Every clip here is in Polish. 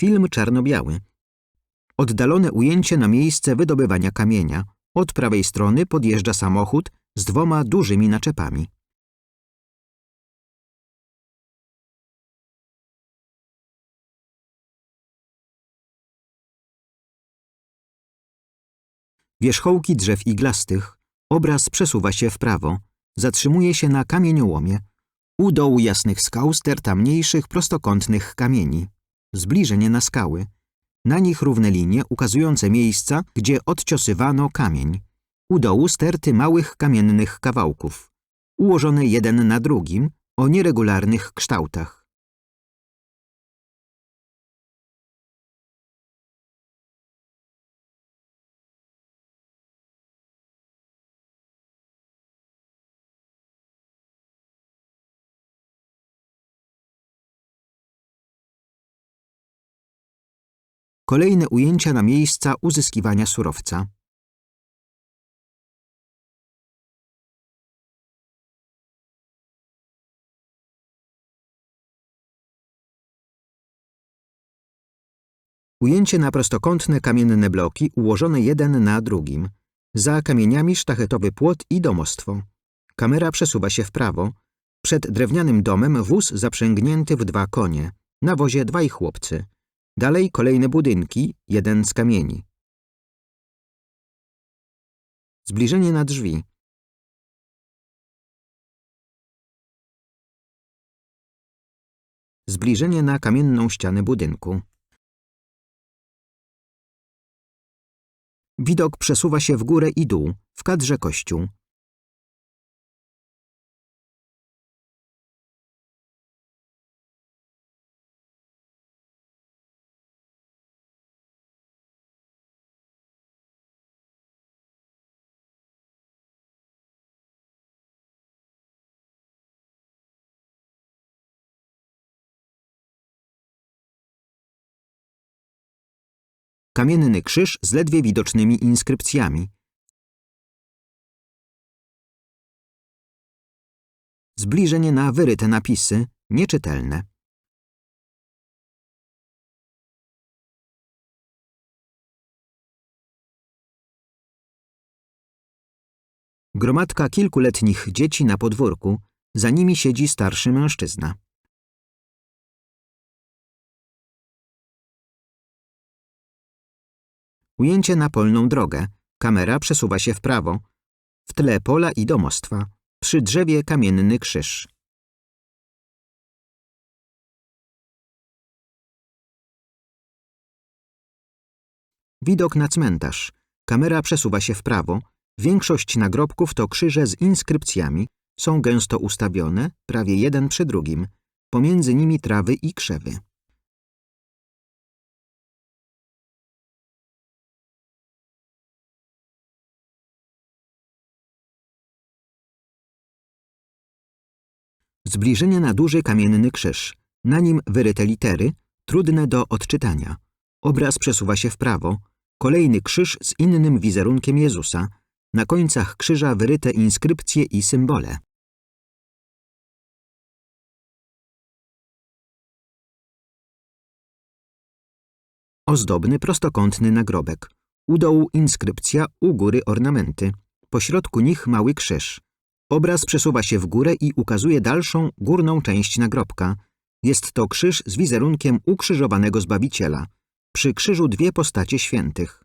Film czarno-biały. Oddalone ujęcie na miejsce wydobywania kamienia. Od prawej strony podjeżdża samochód z dwoma dużymi naczepami. Wierzchołki drzew iglastych. Obraz przesuwa się w prawo. Zatrzymuje się na kamieniołomie. U dołu jasnych skał sterta mniejszych prostokątnych kamieni. Zbliżenie na skały. Na nich równe linie ukazujące miejsca, gdzie odciosywano kamień. U dołu sterty małych kamiennych kawałków. Ułożone jeden na drugim, o nieregularnych kształtach. Kolejne ujęcia na miejsca uzyskiwania surowca. Ujęcie na prostokątne kamienne bloki ułożone jeden na drugim. Za kamieniami sztachetowy płot i domostwo. Kamera przesuwa się w prawo. Przed drewnianym domem wóz zaprzęgnięty w dwa konie. Na wozie dwaj chłopcy. Dalej kolejne budynki, jeden z kamieni. Zbliżenie na drzwi. Zbliżenie na kamienną ścianę budynku. Widok przesuwa się w górę i dół, w kadrze kościół. Kamienny krzyż z ledwie widocznymi inskrypcjami. Zbliżenie na wyryte napisy, nieczytelne. Gromadka kilkuletnich dzieci na podwórku, za nimi siedzi starszy mężczyzna. Ujęcie na polną drogę. Kamera przesuwa się w prawo. W tle pola i domostwa. Przy drzewie kamienny krzyż. Widok na cmentarz. Kamera przesuwa się w prawo. Większość nagrobków to krzyże z inskrypcjami. Są gęsto ustawione, prawie jeden przy drugim. Pomiędzy nimi trawy i krzewy. Zbliżenie na duży kamienny krzyż. Na nim wyryte litery, trudne do odczytania. Obraz przesuwa się w prawo. Kolejny krzyż z innym wizerunkiem Jezusa. Na końcach krzyża wyryte inskrypcje i symbole. Ozdobny prostokątny nagrobek. U dołu inskrypcja, u góry ornamenty. Pośrodku nich mały krzyż. Obraz przesuwa się w górę i ukazuje dalszą, górną część nagrobka. Jest to krzyż z wizerunkiem ukrzyżowanego Zbawiciela. Przy krzyżu dwie postacie świętych.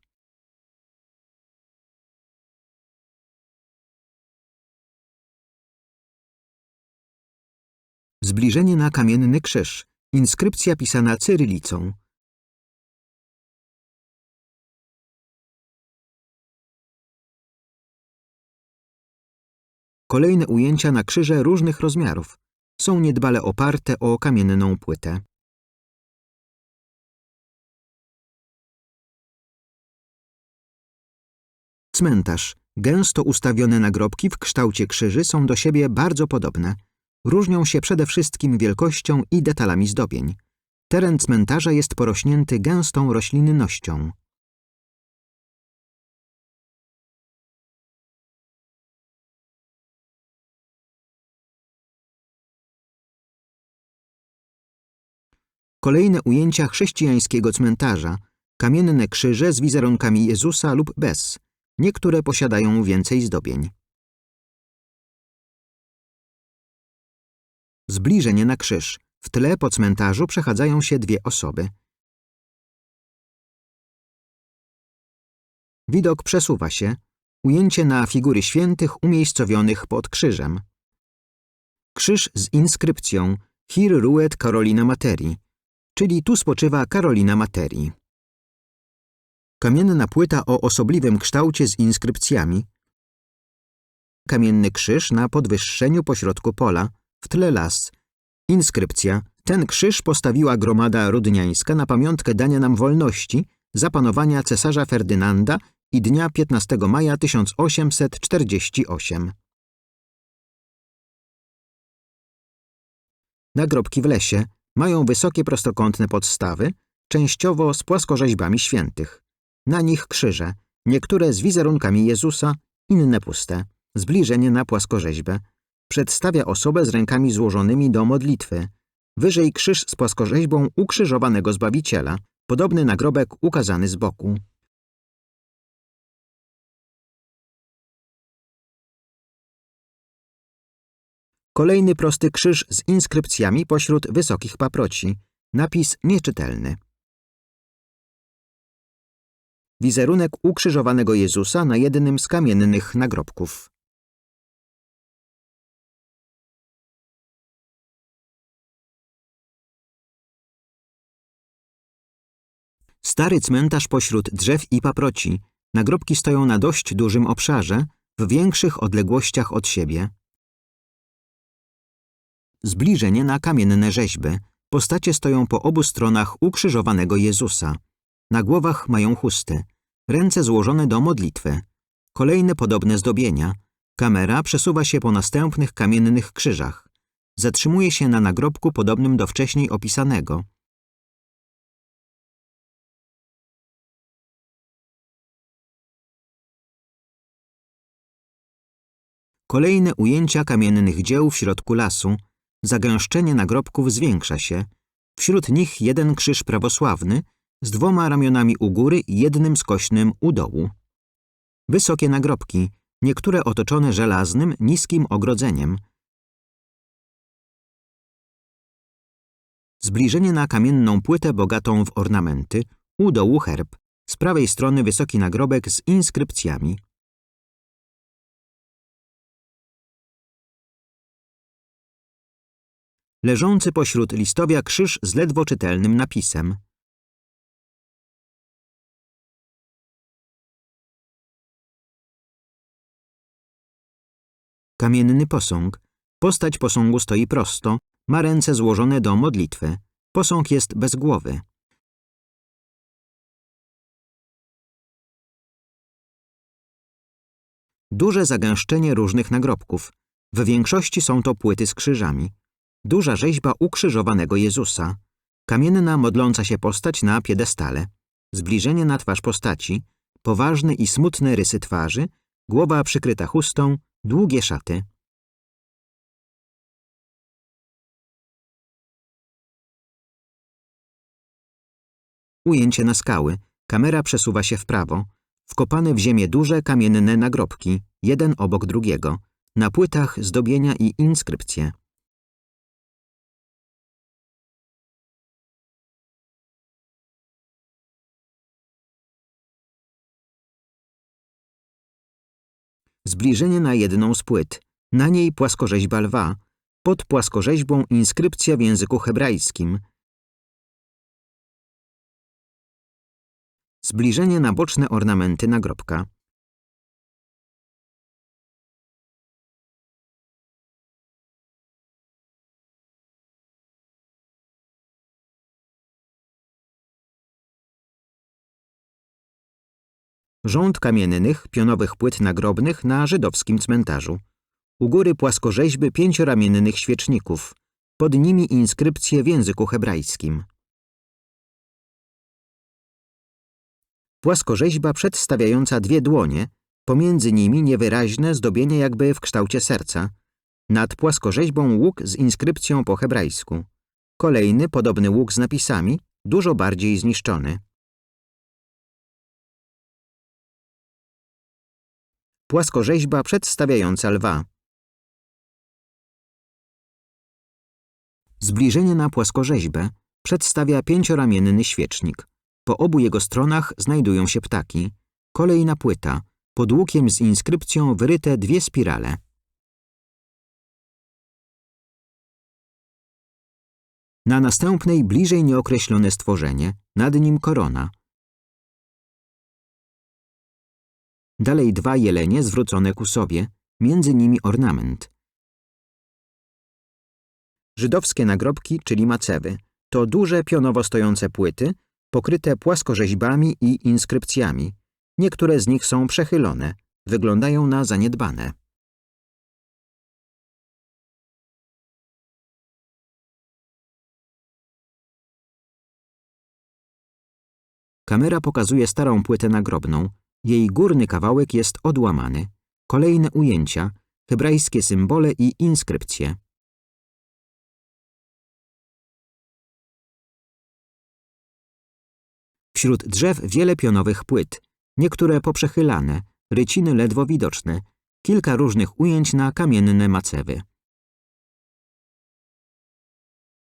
Zbliżenie na kamienny krzyż. Inskrypcja pisana cyrylicą. Kolejne ujęcia na krzyże różnych rozmiarów. Są niedbale oparte o kamienną płytę. Cmentarz. Gęsto ustawione nagrobki w kształcie krzyży są do siebie bardzo podobne. Różnią się przede wszystkim wielkością i detalami zdobień. Teren cmentarza jest porośnięty gęstą roślinnością. Kolejne ujęcia chrześcijańskiego cmentarza, kamienne krzyże z wizerunkami Jezusa lub bez. Niektóre posiadają więcej zdobień. Zbliżenie na krzyż. W tle po cmentarzu przechadzają się dwie osoby. Widok przesuwa się. Ujęcie na figury świętych umiejscowionych pod krzyżem. Krzyż z inskrypcją Hir Ruet Karolina Materi, czyli tu spoczywa Karolina Materi. Kamienna płyta o osobliwym kształcie z inskrypcjami. Kamienny krzyż na podwyższeniu pośrodku pola, w tle las. Inskrypcja. Ten krzyż postawiła gromada rudniańska na pamiątkę dania nam wolności za panowania cesarza Ferdynanda i dnia 15 maja 1848. Nagrobki w lesie mają wysokie prostokątne podstawy, częściowo z płaskorzeźbami świętych. Na nich krzyże, niektóre z wizerunkami Jezusa, inne puste. Zbliżenie na płaskorzeźbę. Przedstawia osobę z rękami złożonymi do modlitwy. Wyżej krzyż z płaskorzeźbą ukrzyżowanego Zbawiciela, podobny nagrobek ukazany z boku. Kolejny prosty krzyż z inskrypcjami pośród wysokich paproci. Napis nieczytelny. Wizerunek ukrzyżowanego Jezusa na jednym z kamiennych nagrobków. Stary cmentarz pośród drzew i paproci. Nagrobki stoją na dość dużym obszarze, w większych odległościach od siebie. Zbliżenie na kamienne rzeźby. Postacie stoją po obu stronach ukrzyżowanego Jezusa. Na głowach mają chusty. Ręce złożone do modlitwy. Kolejne podobne zdobienia. Kamera przesuwa się po następnych kamiennych krzyżach. Zatrzymuje się na nagrobku podobnym do wcześniej opisanego. Kolejne ujęcia kamiennych dzieł w środku lasu. Zagęszczenie nagrobków zwiększa się. Wśród nich jeden krzyż prawosławny z dwoma ramionami u góry i jednym skośnym u dołu. Wysokie nagrobki, niektóre otoczone żelaznym, niskim ogrodzeniem. Zbliżenie na kamienną płytę bogatą w ornamenty, u dołu herb, z prawej strony wysoki nagrobek z inskrypcjami. Leżący pośród listowia krzyż z ledwo czytelnym napisem. Kamienny posąg. Postać posągu stoi prosto, ma ręce złożone do modlitwy. Posąg jest bez głowy. Duże zagęszczenie różnych nagrobków. W większości są to płyty z krzyżami. Duża rzeźba ukrzyżowanego Jezusa. Kamienna modląca się postać na piedestale. Zbliżenie na twarz postaci. Poważne i smutne rysy twarzy. Głowa przykryta chustą. Długie szaty. Ujęcie na skały. Kamera przesuwa się w prawo. Wkopane w ziemię duże kamienne nagrobki, jeden obok drugiego. Na płytach zdobienia i inskrypcje. Zbliżenie na jedną z płyt. Na niej płaskorzeźba lwa. Pod płaskorzeźbą inskrypcja w języku hebrajskim. Zbliżenie na boczne ornamenty nagrobka. Rząd kamiennych, pionowych płyt nagrobnych na żydowskim cmentarzu. U góry płaskorzeźby pięcioramiennych świeczników. Pod nimi inskrypcje w języku hebrajskim. Płaskorzeźba przedstawiająca dwie dłonie, pomiędzy nimi niewyraźne zdobienie jakby w kształcie serca. Nad płaskorzeźbą łuk z inskrypcją po hebrajsku. Kolejny, podobny łuk z napisami, dużo bardziej zniszczony. Płaskorzeźba przedstawiająca lwa. Zbliżenie na płaskorzeźbę przedstawia pięcioramienny świecznik. Po obu jego stronach znajdują się ptaki. Kolejna płyta, pod łukiem z inskrypcją wyryte dwie spirale. Na następnej bliżej nieokreślone stworzenie, nad nim korona. Dalej dwa jelenie zwrócone ku sobie, między nimi ornament. Żydowskie nagrobki, czyli macewy, to duże pionowo stojące płyty, pokryte płaskorzeźbami i inskrypcjami. Niektóre z nich są przechylone, wyglądają na zaniedbane. Kamera pokazuje starą płytę nagrobną. Jej górny kawałek jest odłamany. Kolejne ujęcia, hebrajskie symbole i inskrypcje. Wśród drzew wiele pionowych płyt, niektóre poprzechylane, ryciny ledwo widoczne, kilka różnych ujęć na kamienne macewy.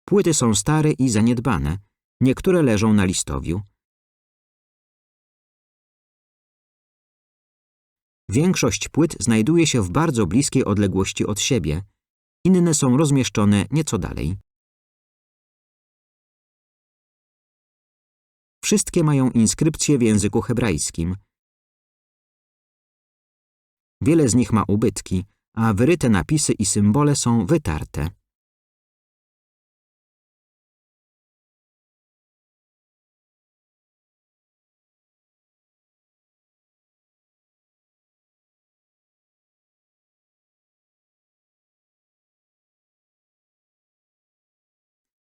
Płyty są stare i zaniedbane, niektóre leżą na listowiu. Większość płyt znajduje się w bardzo bliskiej odległości od siebie, inne są rozmieszczone nieco dalej. Wszystkie mają inskrypcje w języku hebrajskim. Wiele z nich ma ubytki, a wyryte napisy i symbole są wytarte.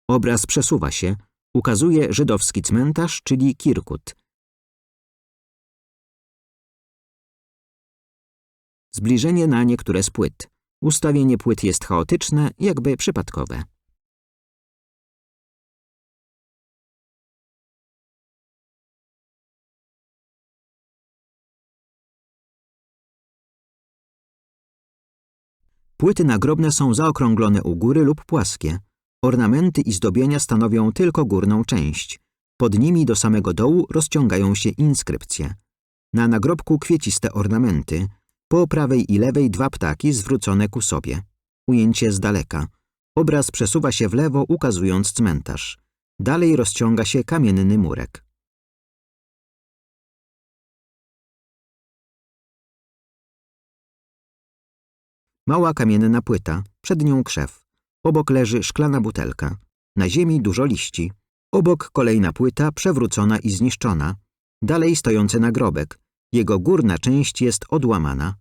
Obraz przesuwa się, ukazuje żydowski cmentarz, czyli Kirkut. Zbliżenie na niektóre z płyt. Ustawienie płyt jest chaotyczne, jakby przypadkowe. Płyty nagrobne są zaokrąglone u góry lub płaskie. Ornamenty i zdobienia stanowią tylko górną część. Pod nimi do samego dołu rozciągają się inskrypcje. Na nagrobku kwieciste ornamenty. Po prawej i lewej dwa ptaki zwrócone ku sobie. Ujęcie z daleka. Obraz przesuwa się w lewo, ukazując cmentarz. Dalej rozciąga się kamienny murek. Mała kamienna płyta, przed nią krzew. Obok leży szklana butelka. Na ziemi dużo liści. Obok kolejna płyta, przewrócona i zniszczona. Dalej stojący nagrobek. Jego górna część jest odłamana.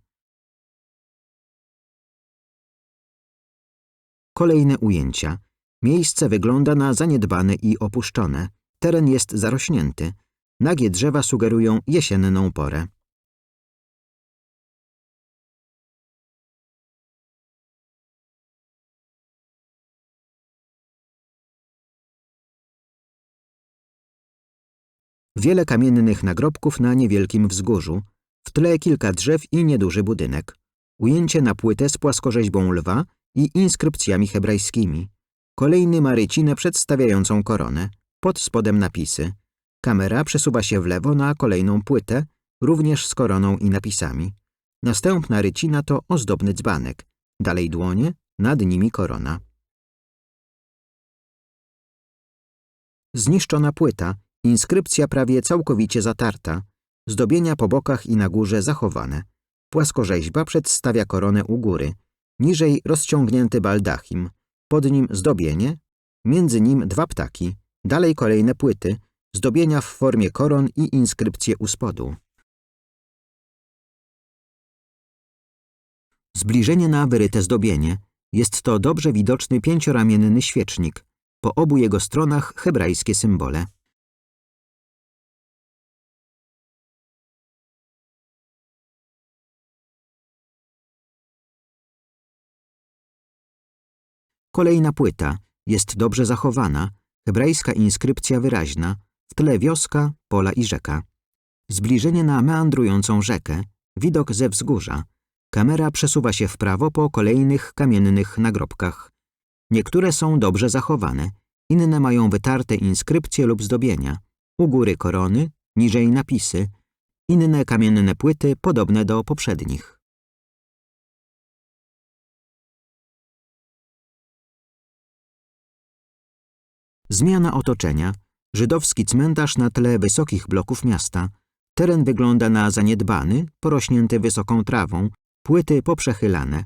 Kolejne ujęcia. Miejsce wygląda na zaniedbane i opuszczone. Teren jest zarośnięty. Nagie drzewa sugerują jesienną porę. Wiele kamiennych nagrobków na niewielkim wzgórzu, w tle kilka drzew i nieduży budynek. Ujęcie na płytę z płaskorzeźbą lwa i inskrypcjami hebrajskimi. Kolejny ma rycinę przedstawiającą koronę. Pod spodem napisy. Kamera przesuwa się w lewo na kolejną płytę, również z koroną i napisami. Następna rycina to ozdobny dzbanek. Dalej dłonie, nad nimi korona. Zniszczona płyta, Inskrypcja prawie całkowicie zatarta, zdobienia po bokach i na górze zachowane. Płaskorzeźba przedstawia koronę u góry, niżej rozciągnięty baldachim, pod nim zdobienie, między nim dwa ptaki, dalej kolejne płyty, zdobienia w formie koron i inskrypcje u spodu. Zbliżenie na wyryte zdobienie. Jest to dobrze widoczny pięcioramienny świecznik. Po obu jego stronach hebrajskie symbole. Kolejna płyta, Jest dobrze zachowana, hebrajska inskrypcja wyraźna, w tle wioska, pola i rzeka. Zbliżenie na meandrującą rzekę, widok ze wzgórza. Kamera przesuwa się w prawo po kolejnych kamiennych nagrobkach. Niektóre są dobrze zachowane, inne mają wytarte inskrypcje lub zdobienia. U góry korony, niżej napisy, inne kamienne płyty podobne do poprzednich. Zmiana otoczenia. Żydowski cmentarz na tle wysokich bloków miasta. Teren wygląda na zaniedbany, porośnięty wysoką trawą, płyty poprzechylane.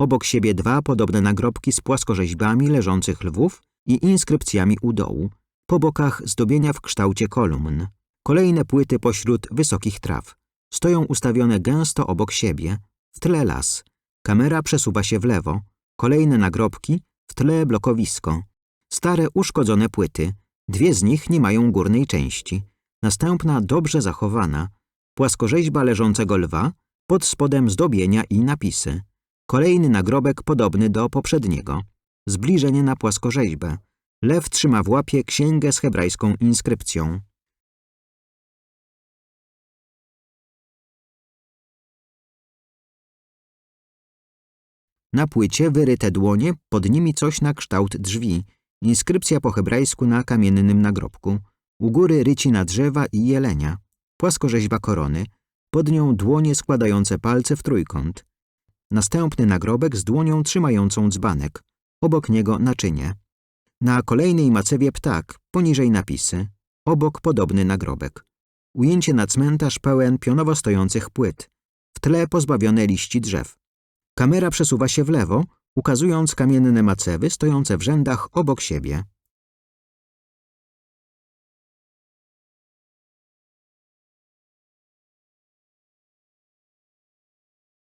Obok siebie dwa podobne nagrobki z płaskorzeźbami leżących lwów i inskrypcjami u dołu. Po bokach zdobienia w kształcie kolumn. Kolejne płyty pośród wysokich traw. Stoją ustawione gęsto obok siebie. W tle las. Kamera przesuwa się w lewo. Kolejne nagrobki, w tle blokowisko. Stare, uszkodzone płyty. Dwie z nich nie mają górnej części. Następna dobrze zachowana. Płaskorzeźba leżącego lwa, pod spodem zdobienia i napisy. Kolejny nagrobek podobny do poprzedniego. Zbliżenie na płaskorzeźbę. Lew trzyma w łapie księgę z hebrajską inskrypcją. Na płycie wyryte dłonie, pod nimi coś na kształt drzwi. Inskrypcja po hebrajsku na kamiennym nagrobku. U góry rycina drzewa i jelenia. Płaskorzeźba korony. Pod nią dłonie składające palce w trójkąt. Następny nagrobek z dłonią trzymającą dzbanek. Obok niego naczynie. Na kolejnej macewie ptak, poniżej napisy. Obok podobny nagrobek. Ujęcie na cmentarz pełen pionowo stojących płyt. W tle pozbawione liści drzew. Kamera przesuwa się w lewo, ukazując kamienne macewy stojące w rzędach obok siebie.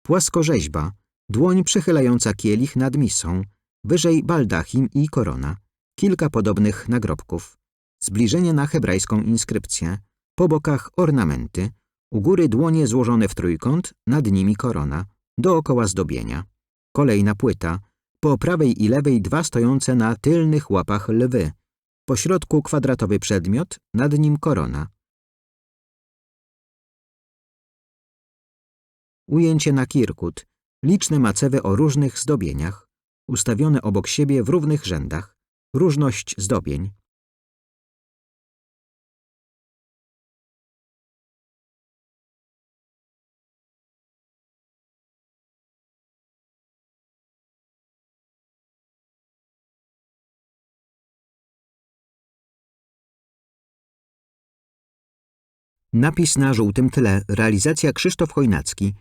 Płaskorzeźba, dłoń przechylająca kielich nad misą, wyżej baldachim i korona, kilka podobnych nagrobków, zbliżenie na hebrajską inskrypcję, po bokach ornamenty, u góry dłonie złożone w trójkąt, nad nimi korona, dookoła zdobienia. Kolejna płyta, po prawej i lewej dwa stojące na tylnych łapach lwy, po środku kwadratowy przedmiot, nad nim korona. Ujęcie na kirkut, liczne macewy o różnych zdobieniach, ustawione obok siebie w równych rzędach, różność zdobień. Napis na żółtym tle. Realizacja Krzysztof Chojnacki.